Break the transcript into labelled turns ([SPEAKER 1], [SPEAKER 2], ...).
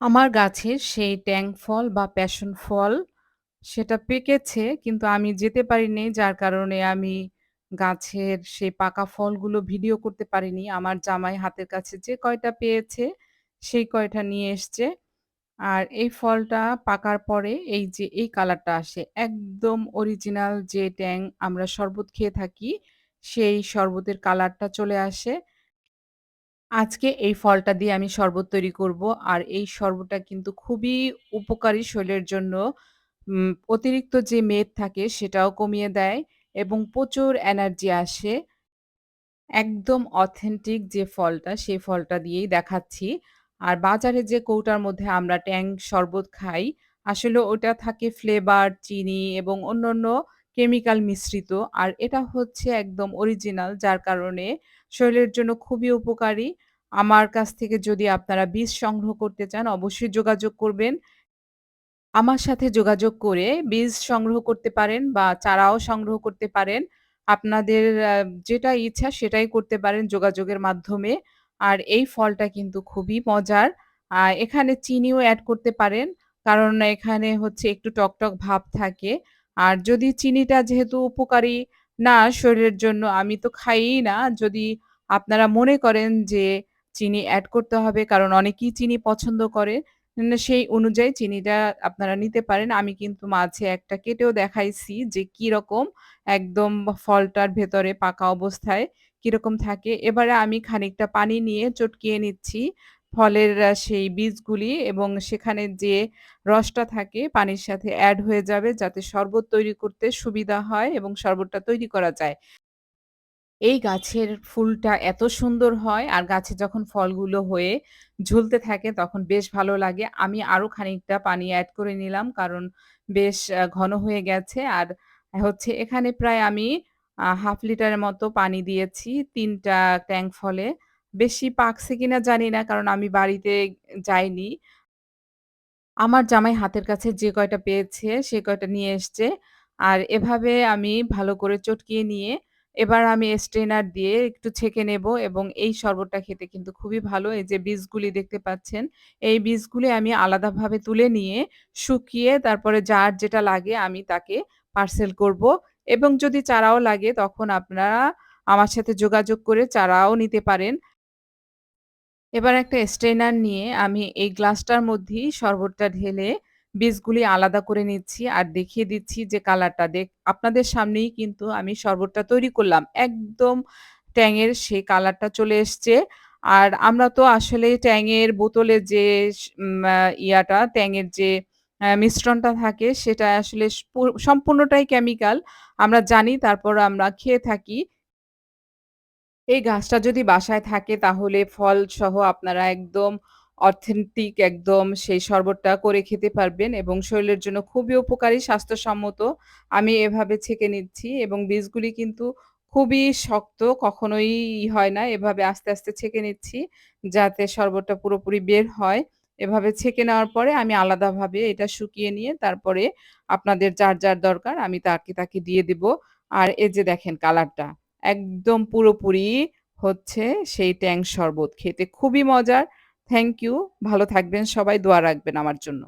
[SPEAKER 1] আমার গাছের সেই ট্যাং ফল বা প্যাশন ফল সেটা পেকেছে, কিন্তু আমি যেতে পারিনি যার কারণে আমি গাছের সেই পাকা ফলগুলো ভিডিও করতে পারিনি। আমার জামাই হাতের কাছে যে কয়টা পেয়েছে, সেই কয়টা নিয়ে এসছে। আর এই ফলটা পাকার পরে এই যে এই কালারটা আসে, একদম অরিজিনাল যে ট্যাং আমরা শরবত খেয়ে থাকি, সেই শরবতের কালারটা চলে আসে। আজকে এই ফলটা দিয়ে আমি শরবত তৈরি করব। আর এই শরবতটা কিন্তু খুবই উপকারী শরীরের জন্য। অতিরিক্ত যে মেদ থাকে সেটাও কমিয়ে দেয় এবং প্রচুর এনার্জি আসে। একদম অথেন্টিক যে ফলটা, সেই ফলটা দিয়েই দেখাচ্ছি। আর বাজারে যে কৌটার মধ্যে আমরা ট্যাং শরবত খাই, আসলে ওটা থাকে ফ্লেভার, চিনি এবং অন্যান্য কেমিক্যাল মিশ্রিত। আর এটা হচ্ছে একদম অরিজিনাল যার কারণে শরীরের জন্য খুবই উপকারী। আমার কাছ থেকে যদি আপনারা বীজ সংগ্রহ করতে চান অবশ্যই যোগাযোগ করবেন। আমার সাথে যোগাযোগ করে বীজ সংগ্রহ করতে পারেন বা চারাও সংগ্রহ করতে পারেন। আপনাদের যেটা ইচ্ছা সেটাই করতে পারেন যোগাযোগের মাধ্যমে। আর এই ফলটা কিন্তু খুবই মজার। এখানে চিনিও অ্যাড করতে পারেন। কারণ এখানে হচ্ছে একটু টকটক ভাব থাকে। আর যদি চিনিটা যেহেতু উপকারী না শরীরের জন্য, আমি তো খাইই না। যদি আপনারা মনে করেন যে চিনি অ্যাড করতে হবে, কারণ অনেকেই চিনি পছন্দ করে। সেই অনুযায়ী চিনিটা আপনারা নিতে পারেন। আমি কিন্তু মাঝে একটা কেটেও দেখাইছি যে কীরকম একদম ফলটার ভেতরে পাকা অবস্থায় কীরকম থাকে। এবারে আমি খানিকটা পানি নিয়ে চটকিয়ে নিচ্ছি ফলের সেই বীজগুলি এবং সেখানে যে রসটা থাকে পানির সাথে অ্যাড হয়ে যাবে যাতে শরবত তৈরি করতে সুবিধা হয় এবং শরবতটা তৈরি করা যায়। এই গাছের ফুলটা এত সুন্দর হয় আর গাছে যখন ফলগুলো হয়ে ঝুলতে থাকে তখন বেশ ভালো লাগে। আমি আরও খানিকটা পানি অ্যাড করে নিলাম কারণ বেশ ঘন হয়ে গেছে। আর হচ্ছে এখানে প্রায় আমি হাফ লিটারের মতো পানি দিয়েছি ৩ টা ট্যাং ফলে। বেশি পাকছে কিনা জানি না কারণ আমি বাড়িতে যাইনি। আমার জামাই হাতের কাছে যে কয়টা পেয়েছে সে কয়টা নিয়ে এসছে। আর এভাবে আমি ভালো করে চটকিয়ে নিয়ে এবার আমি স্ট্রেনার দিয়ে একটু ছেঁকে নেব এবং এই শরবতটা খেতে কিন্তু খুবই ভালো। এই যে বীজগুলি দেখতে পাচ্ছেন, এই বীজগুলি আমি আলাদাভাবে তুলে নিয়ে শুকিয়ে তারপরে যার যেটা লাগে আমি তাকে পার্সেল করব এবং যদি চারাও লাগে তখন আপনারা আমার সাথে যোগাযোগ করে চারাও নিতে পারেন। এবার একটা স্ট্রেনার নিয়ে আমি এই গ্লাসটার মধ্যেই শরবতটা ঢেলে বীজগুলি আলাদা করে নিচ্ছি আর দেখিয়ে দিচ্ছি যে কালারটা দেখ, আপনাদের সামনেই কিন্তু আমি শরবতটা তৈরি করলাম। একদম ট্যাঙের সেই কালারটা চলে এসছে। আর আমরা তো আসলে ট্যাঙের বোতলে যে ইয়াটা, ট্যাঙের যে মিশ্রণটা থাকে, সেটা আসলে সম্পূর্ণটাই কেমিক্যাল। আমরা জানি, তারপর আমরা খেয়ে থাকি। এই গাছটা যদি বাসায় থাকে, তাহলে ফলসহ আপনারা একদম অথেন্টিক একদম সেই শরবতটা করে খেতে পারবেন এবং শরীরের জন্য খুবই উপকারী, স্বাস্থ্যসম্মত। আমি এভাবে ছেঁকে নিচ্ছি এবং বীজগুলি কিন্তু খুবই শক্ত, কখনোই হয় না। এভাবে আস্তে, আস্তে ছেঁকে নিচ্ছি যাতে শরবতটা পুরোপুরি বের হয়। এভাবে ছেঁকে নেওয়ার পরে আমি আলাদাভাবে এটা শুকিয়ে নিয়ে তারপরে আপনাদের যার, যার দরকার আমি তাকে, তাকে দিয়ে দিব। আর এই যে দেখেন কালারটা। একদম পুরোপুরি হচ্ছে সেই ট্যাং শরবত। খেতে খুবই মজার। Thank you. ভালো থাকবেন সবাই। দোয়া রাখবেন আমার জন্য।